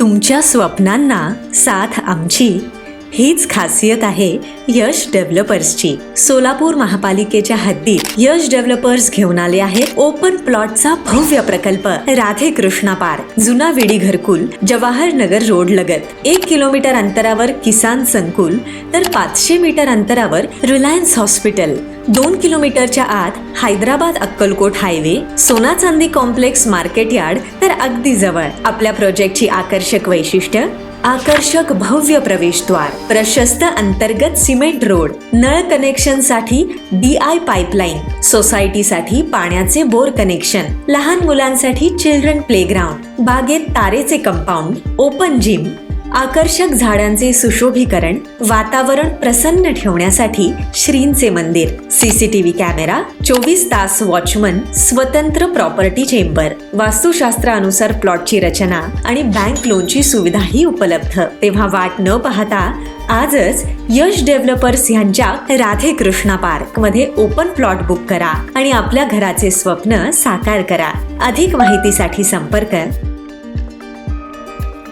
तुमच्या स्वप्नांना साथ आमची. हीच खासियत आहे यश डेव्हलपर्सची. सोलापूर महापालिकेच्या हद्दीत यश डेव्हलपर्स घेऊन आले आहेत ओपन प्लॉटचा भव्य प्रकल्प. राधे कृष्णा पार्क जुना विडी घरकुल जवाहर नगर रोड लगत. एक किलोमीटर अंतरावर किसान संकुल तर पाचशे मीटर अंतरावर रिलायन्स हॉस्पिटल. दोन किलोमीटरच्या आत हैदराबाद अक्कलकोट हायवे सोना चांदी कॉम्प्लेक्स मार्केट यार्ड तर अगदी जवळ. आपल्या प्रोजेक्टची आकर्षक वैशिष्ट्य आकर्षक भव्य प्रवेशद्वार प्रशस्त अंतर्गत सिमेंट रोड नळ कनेक्शनसाठी डी आय पाईपलाईन सोसायटीसाठी पाण्याचे बोर कनेक्शन लहान मुलांसाठी चिल्ड्रन प्लेग्राउंड बागेत तारेचे कंपाऊंड ओपन जिम आकर्षक झाडांचे सुशोभीकरण वातावरण प्रसन्न ठेवण्यासाठी श्रींचे मंदिर सीसीटीव्ही कॅमेरा चोवीस तास वॉचमन स्वतंत्र प्रॉपर्टी चेंबर वास्तुशास्त्रानुसार प्लॉटची रचना आणि बँक लोनची सुविधाही उपलब्ध. तेव्हा वाट न पाहता आजच यश डेव्हलपर्स यांच्या राधे कृष्णा पार्कमध्ये ओपन प्लॉट बुक करा आणि आपल्या घराचे स्वप्न साकार करा. अधिक माहितीसाठी संपर्क